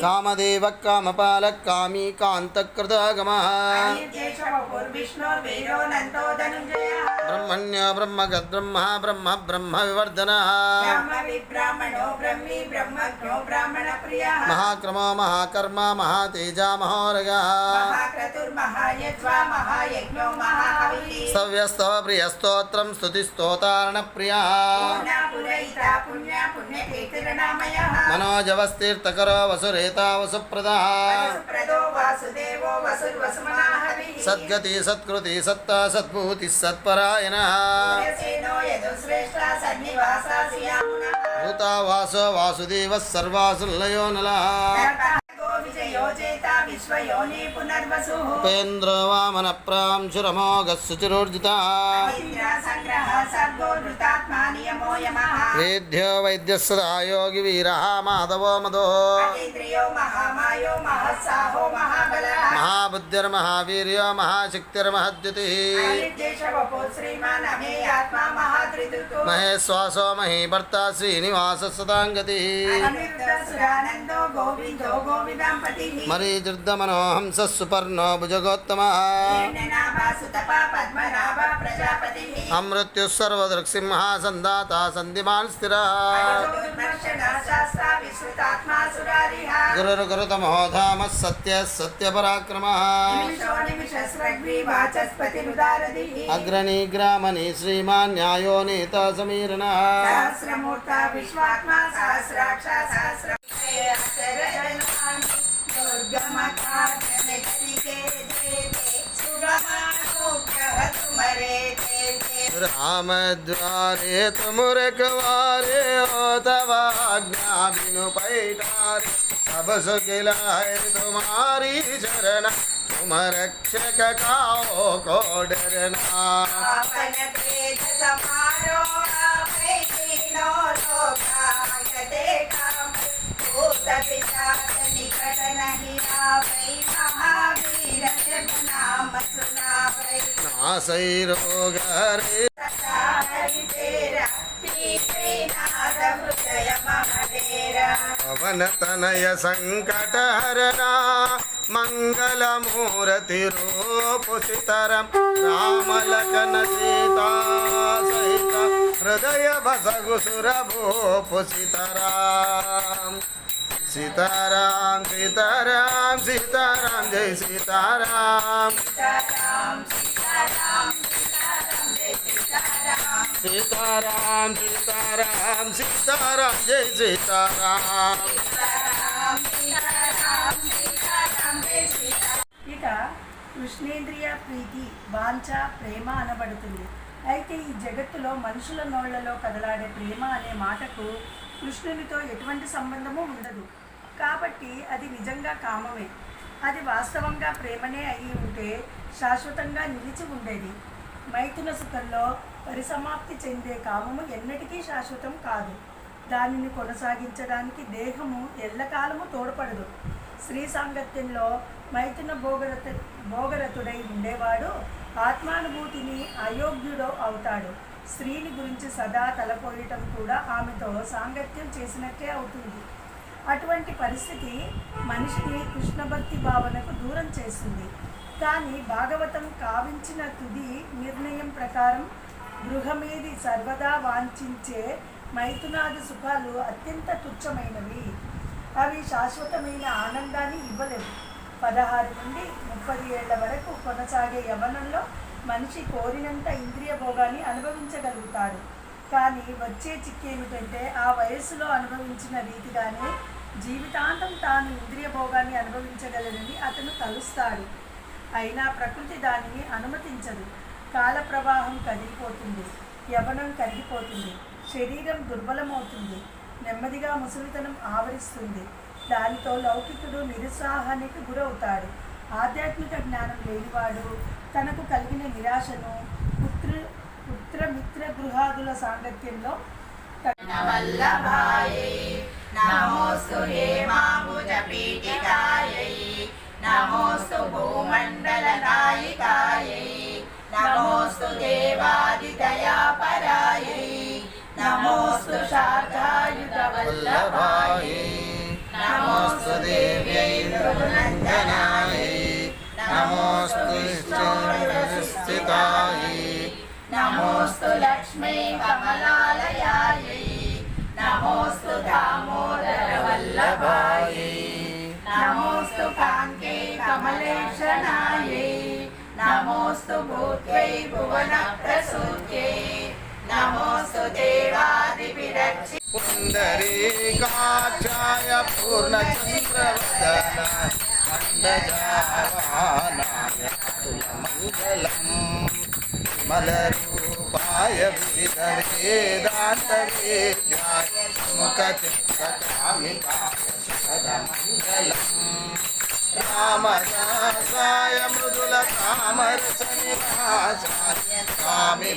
कामदेव कामपालक कामी कान्तकृतागमः ब्रह्मण्यो ब्रह्मगद्ब्रह्मः ब्रह्म ब्रह्मविवर्धनः महाक्रमो महाकर्मा महातेजा महोरगः సవ్యస్తవ ప్రియ స్తోత్రం స్థుతి స్తోతారణ ప్రియా మనోజవస్తీర్థకరో వసురేతా వసుప్రదా సద్గతి సత్కృతి సత్తా సద్భూతి సత్పరాయణ భూతావాసో వాసుదేవ సర్వాసుల్లయో నల उपेन्द्र वामन प्रांशुरमोघः शुचिरोर्जिता वेद्यो वैद्यसदा योगी वीरः माधवो मधो महाबुद्धिर्महावीर्यो महाशक्तिर्महद्युतिः महेश्वासो मही भर्ता श्रीनिवाससदाङ्गतिः मरीजृद्धमनो हंसः सुपर्णो भुजगोत्तमः अमृत्युः सर्वदृक्सिंहः सन्दाता सन्धिमान् ధీమాన్ స్థిర గురుర్గురుతమో ధామ సత్య సత్యపరాక్రమ అగ్రణీ గ్రామని శ్రీమాన్ న్యాయో నేత సమీరణ దుర్గమకార్యే సుగమారే राम द्वारे तुमुरकवारे ओ तब आज्ञा बिनु पैठारे सब सुखिलाए तुम्हारी चरण तुम रक्षक काओ को डरना। नहीं आ नाम नासै रोग హరే పవన తనయ సంకటహరణ మంగళమూరతి రూపుసితరం రామలకన సీతా సహిత హృదయ భసగు సురభూపుసితరాం సీతారాం సీతారాం సీతారాం జై సీతారాం సీతారాం. సీతారాం సీతారాం సీతారాం జయ సీతారాం. ఇక కృష్ణేంద్రియ ప్రీతి వాంఛ ప్రేమ అనబడుతుంది. అయితే ఈ జగత్తులో మనుషుల నోళ్ళలో కదలాడే ప్రేమ అనే మాటకు కృష్ణునితో ఎటువంటి సంబంధము ఉండదు. కాబట్టి అది నిజంగా కామమే. అది వాస్తవంగా ప్రేమనే అయి ఉంటే శాశ్వతంగా నిలిచి ఉండేది. మైథున సుఖంలో పరిసమాప్తి చెందే కామము ఎన్నటికీ శాశ్వతం కాదు. దానిని కొనసాగించడానికి దేహము ఎల్లకాలము తోడ్పడదు. స్త్రీ సాంగత్యంలో మైథున భోగరత భోగరతుడై ఉండేవాడు ఆత్మానుభూతిని అయోగ్యుడు అవుతాడు. స్త్రీని గురించి సదా తలపోయటం కూడా ఆమెతో సాంగత్యం చేసినట్టే అవుతుంది. అటువంటి పరిస్థితి మనిషిని కృష్ణభక్తి భావనకు దూరం చేస్తుంది. కానీ భాగవతం కావించిన తుది నిర్ణయం ప్రకారం గృహమేది సర్వదా వాంఛించే మైథునాది సుఖాలు అత్యంత తుచ్చమైనవి. అవి శాశ్వతమైన ఆనందాన్ని ఇవ్వలేవు. పదహారు నుండి ముప్పది ఏళ్ళ వరకు కొనసాగే యవనంలో మనిషి కోరినంత ఇంద్రియ భోగాన్ని అనుభవించగలుగుతాడు. కానీ వచ్చే చిక్కేమిటంటే ఆ వయస్సులో అనుభవించిన రీతిగానే జీవితాంతం తాను ఇంద్రియ భోగాన్ని అనుభవించగలనని అతను తలుస్తాడు. అయినా ప్రకృతి దానిని అనుమతించదు. కాల ప్రవాహం కదిలిపోతుంది. యవనం కరిగిపోతుంది. శరీరం దుర్బలమవుతుంది. నెమ్మదిగా ముసలితనం ఆవరిస్తుంది. దానితో లౌకికుడు నిరుత్సాహానికి గురవుతాడు. ఆధ్యాత్మిక జ్ఞానం లేనివాడు తనకు కలిగిన నిరాశను పుత్ర పుత్రమిత్ర గృహాదుల సాంగత్యంలో నమోస్తు హేమాభుజ నమోస్తు భూమండలనాయికాయై నమోస్తు దేవాదిదయాపరాయై నమోస్తు శాఖాయుధవల్లభాయై నమోస్తు దేవ్యై నందనాయై నమోస్తు స్థితాయై నమోస్తు లక్ష్మీ కమలాలయాయై నమోస్తు నమోస్తు భూత్వై భువన ప్రసూత్యై నమోస్తు దేవాది విరక్షి పుండరీకాక్షాయ పూర్ణచంద్రవదన మందజావానాయ మంగళం మలరూపాయ వివిధ వేదాంత వేద్యాయ स्वामी